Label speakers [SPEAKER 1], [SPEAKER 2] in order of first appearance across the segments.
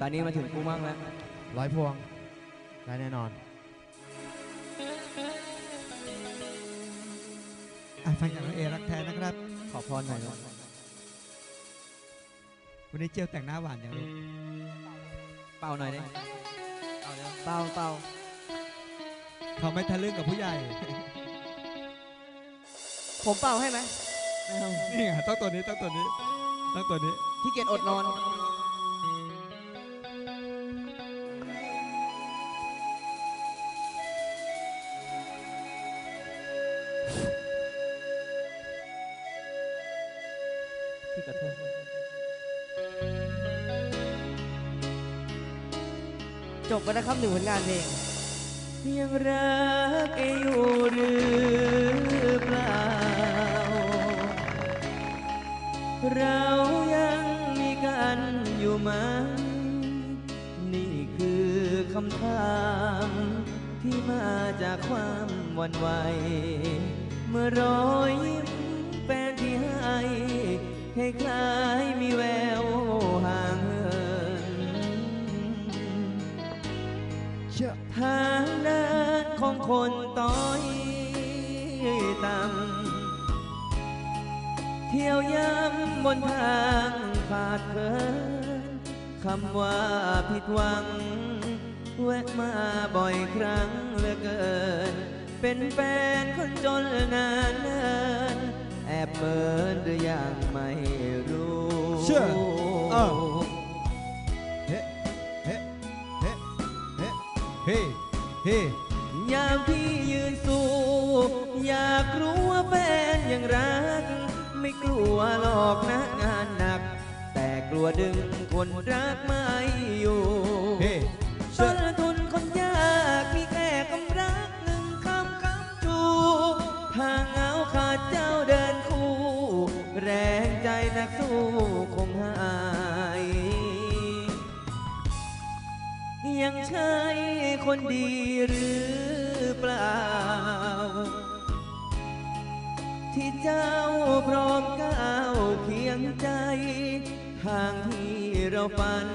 [SPEAKER 1] ตอนนี้มาถึงกูมั่งแล้ว
[SPEAKER 2] ร้อยพวง ได้แน่นอน
[SPEAKER 3] อะฟังจากน้องเอรักแท้นะครับ
[SPEAKER 1] ขอพรหน่อยลูก
[SPEAKER 3] วันนี้เจียวแต่งหน้าหวานอย่างลูก
[SPEAKER 1] เป่าหน่อยดิเอาเร็วเป่าเป่า
[SPEAKER 3] เขาไม่ทะลึ่งกับผู้ใหญ่
[SPEAKER 1] ผมเป่าให้ไหมไม่เอา
[SPEAKER 3] นี่ไงต้องตัวนี้ต้องตัวนี้ต้องตัวนี้
[SPEAKER 1] ขี้เกียจอดนอน พี่ขอโทษจบไปแล้วครับหนึ่งผลงานเพลงยังรักเออยู่หรือเปล่า เรายังมีกันอยู่ไหมนี่คือคำถามที่มาจากความวันไหว เมื่อรอยยิ้ม คล้ายๆมีแววห่างเหินทางเดินของคนต้อยต่ำเที่ยวย้ำบนทางขาดเคินคำว่าผิดหวัง แวะมาบ่อยครั้งเหลือเกิน เป็นแฟนคนจนนานเนิน อบเมินหรือยังไม่รู้
[SPEAKER 3] เชื่อเออเฮ้เฮ้เฮ้เฮ้เฮ้เฮ้
[SPEAKER 1] ยามพี่ยืนสู้อยากรู้ว่าแฟนยังรัก ไม่กลัวหรอกนะงานหนัก แต่กลัวดึงคนรักไม่อยู่
[SPEAKER 3] เฮ้
[SPEAKER 1] ต้
[SPEAKER 3] เชื่อน
[SPEAKER 1] ทุนคนยากมีแค่กำรักหนึ่งคำคำจูทางเหงาขาดเจ้า นักสู้คงหาย ยังใช่คนดีหรือเปล่า ที่เจ้าพร้อมก้าวเคียงใจ ทางที่เราฝัน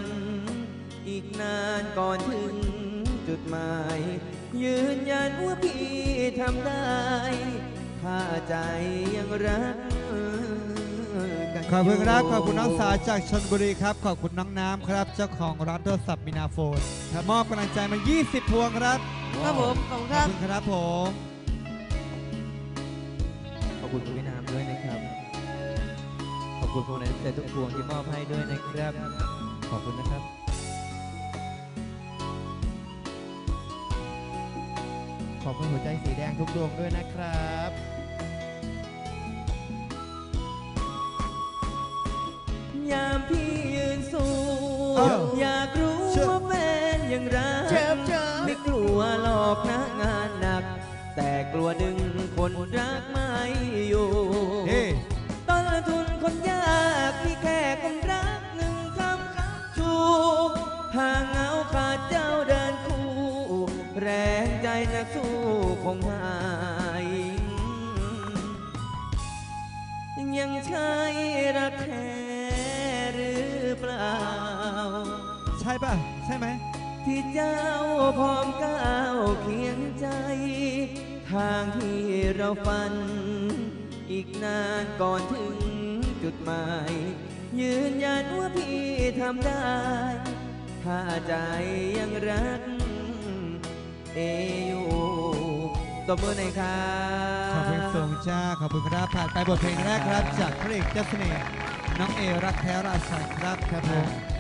[SPEAKER 1] อีกนานก่อนถึงจุดหมาย ยืนยันว่าพี่ทำได้ ถ้าใจยังรัก
[SPEAKER 3] ขอบคุณครับ
[SPEAKER 1] ยู่
[SPEAKER 3] ขอบคุณน้องสาวจากชนบุรีครับ ขอบคุณน้องน้ำครับ เจ้าของร้านโทรศัพท์มินาโฟนมอบกำลังใจมา 20 พวงครับ
[SPEAKER 1] ครับผมขอบคุณ
[SPEAKER 3] ข
[SPEAKER 1] ค
[SPEAKER 3] อบ
[SPEAKER 1] รับ
[SPEAKER 3] คุณครับผม
[SPEAKER 1] ขอบคุณคุณพี่น้ำด้วยนะครับ ขอบคุณพวงในใจทุกพวงที่มอบให้ด้วยนะครับ ขอบคุณนะครับ
[SPEAKER 2] ขอบคุณหัวใจสีแดงทุกดวงด้วยนะครับ
[SPEAKER 1] นักสู้คงหาย ยังใช่รักแท้หรือเปล่า
[SPEAKER 3] ใช่ป่ะ ใช่ไหม
[SPEAKER 1] ที่เจ้าพร้อมก้าวเคียงใจ ทางที่เราฝัน อีกนานก่อนถึงจุดหมาย ยืนยันว่าพี่ทำได้ ถ้าใจยังรัก เออยู่ตบมือหน่อยครับ
[SPEAKER 3] ขอบคุณสูงจ้าขอบคุณครับผ่านไปบทเพลงแรกครับ จากพระเอกเจ้าเสน่ห์น้องเอรักแท้ราชันครับครับผม